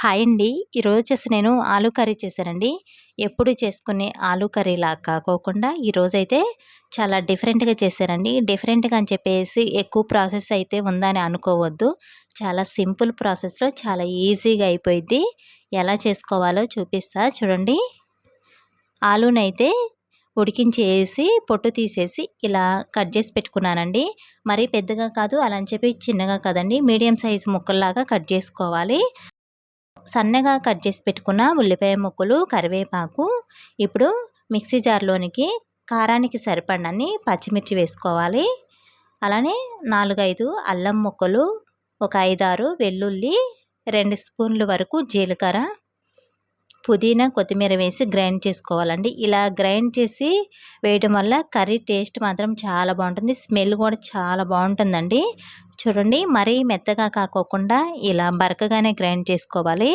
Hi అండి. ఈరోజు చేసి నేను ఆలూ కర్రీ చేశానండి. ఎప్పుడు చేసుకునే ఆలూ కర్రీలా కాకోకుండా ఈరోజైతే చాలా డిఫరెంట్గా చేశానండి డిఫరెంట్గా అని చెప్పేసి ఎక్కువ ప్రాసెస్ అయితే ఉందని అనుకోవద్దు. చాలా సింపుల్ ప్రాసెస్లో చాలా ఈజీగా అయిపోయింది ఎలా చేసుకోవాలో చూపిస్తా. చూడండి. ఆలూనైతే ఉడికించేసి పొట్టు తీసేసి ఇలా కట్ చేసి పెట్టుకున్నానండి. మరీ పెద్దగా కాదు అలా అని చెప్పి చిన్నగా కాదండి. మీడియం సైజ్ ముక్కల్లాగా కట్ చేసుకోవాలి. సన్నగా కట్ చేసి పెట్టుకున్న ఉల్లిపాయ ముక్కలు కరివేపాకు ఇప్పుడు మిక్సీ జార్లోనికి కారానికి సరిపడని పచ్చిమిర్చి వేసుకోవాలి. అలానే నాలుగైదు అల్లం ముక్కలు ఒక ఐదారు వెల్లుల్లి రెండు స్పూన్ల వరకు జీలకర్ర పుదీనా కొత్తిమీర వేసి గ్రైండ్ చేసుకోవాలండి. ఇలా గ్రైండ్ చేసి వేయడం వల్ల కర్రీ టేస్ట్ మాత్రం చాలా బాగుంటుంది. స్మెల్ కూడా చాలా బాగుంటుందండి. చూడండి మరీ మెత్తగా కాకోకుండా ఇలా బరకగానే గ్రైండ్ చేసుకోవాలి.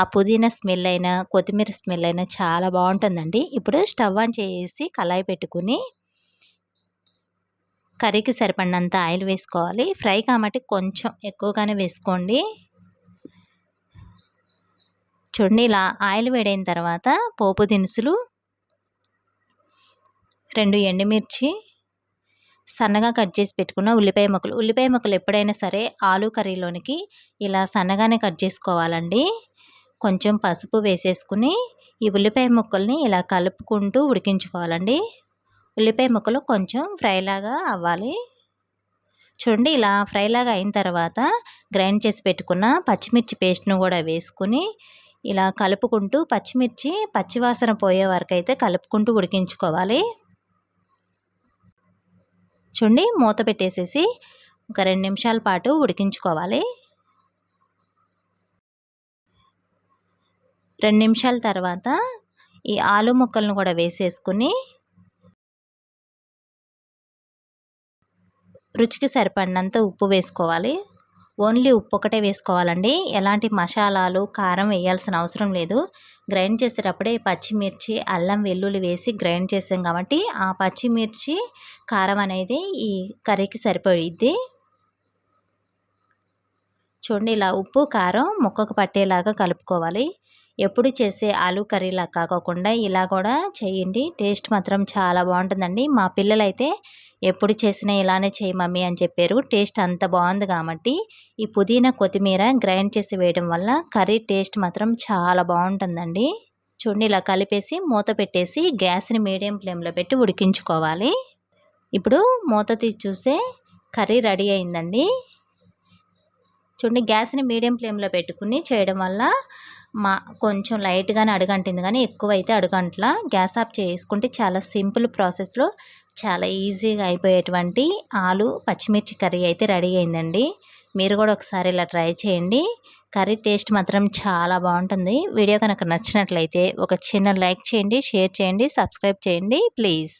ఆ పుదీనా స్మెల్ అయినా కొత్తిమీర స్మెల్ అయినా చాలా బాగుంటుందండి. ఇప్పుడు స్టవ్ ఆన్ చేసి కళాయి పెట్టుకుని కర్రీకి సరిపడినంత ఆయిల్ వేసుకోవాలి. ఫ్రై కాబట్టి కొంచెం ఎక్కువగానే వేసుకోండి. చూడండి ఇలా ఆయిల్ వేడైన తర్వాత పోపు దినుసులు రెండు ఎండుమిర్చి సన్నగా కట్ చేసి పెట్టుకున్న ఉల్లిపాయ ముక్కలు. ఉల్లిపాయ ముక్కలు ఎప్పుడైనా సరే ఆలు కర్రీలోనికి ఇలా సన్నగానే కట్ చేసుకోవాలండి. కొంచెం పసుపు వేసేసుకుని ఈ ఉల్లిపాయ ముక్కల్ని ఇలా కలుపుకుంటూ ఉడికించుకోవాలండి. ఉల్లిపాయ ముక్కలు కొంచెం ఫ్రైలాగా అవ్వాలి. చూడండి ఇలా ఫ్రైలాగా అయిన తర్వాత గ్రైండ్ చేసి పెట్టుకున్న పచ్చిమిర్చి పేస్ట్ను కూడా వేసుకుని ఇలా కలుపుకుంటూ పచ్చిమిర్చి పచ్చివాసన పోయే వరకు అయితే కలుపుకుంటూ ఉడికించుకోవాలి. చూడండి మూత పెట్టేసేసి ఒక రెండు నిమిషాల పాటు ఉడికించుకోవాలి. రెండు నిమిషాల తర్వాత ఈ ఆలు ముక్కలను కూడా వేసేసుకుని రుచికి సరిపడినంత ఉప్పు వేసుకోవాలి. ఓన్లీ ఉప్పు ఒకటే వేసుకోవాలండి. ఎలాంటి మసాలాలు కారం వేయాల్సిన అవసరం లేదు. గ్రైండ్ చేసేటప్పుడే పచ్చిమిర్చి అల్లం వెల్లుల్లి వేసి గ్రైండ్ చేసాం కాబట్టి ఆ పచ్చిమిర్చి కారం అనేది ఈ కర్రీకి సరిపోయిద్ది. చూడండి ఇలా ఉప్పు కారం ముక్కకు పట్టేలాగా కలుపుకోవాలి. ఎప్పుడు చేసే ఆలు కర్రీలా కాకోకుండా ఇలా కూడా చేయండి. టేస్ట్ మాత్రం చాలా బాగుంటుందండి. మా పిల్లలైతే ఎప్పుడు చేసినా ఇలానే చేయి మమ్మీ అని చెప్పారు. టేస్ట్ అంత బాగుంది కాబట్టి ఈ పుదీనా కొత్తిమీర గ్రైండ్ చేసి వేయడం వల్ల కర్రీ టేస్ట్ మాత్రం చాలా బాగుంటుందండి. చూడండి ఇలా కలిపేసి మూత పెట్టేసి గ్యాస్ని మీడియం ఫ్లేమ్లో పెట్టి ఉడికించుకోవాలి. ఇప్పుడు మూత తీసి చూస్తే కర్రీ రెడీ అయిందండి. చూడండి గ్యాస్ని మీడియం ఫ్లేమ్లో పెట్టుకుని చేయడం వల్ల మా కొంచెం లైట్గానే అడుగంటింది. కానీ ఎక్కువ అయితే అడుగంట్ల. గ్యాస్ ఆఫ్ చేసుకుంటే చాలా సింపుల్ ప్రాసెస్లో చాలా ఈజీగా అయిపోయేటువంటి ఆలు పచ్చిమిర్చి కర్రీ అయితే రెడీ అయిందండి. మీరు కూడా ఒకసారి ఇలా ట్రై చేయండి. కర్రీ టేస్ట్ మాత్రం చాలా బాగుంటుంది. వీడియో కనుక నచ్చినట్లయితే ఒక చిన్న లైక్ చేయండి షేర్ చేయండి సబ్స్క్రైబ్ చేయండి ప్లీజ్.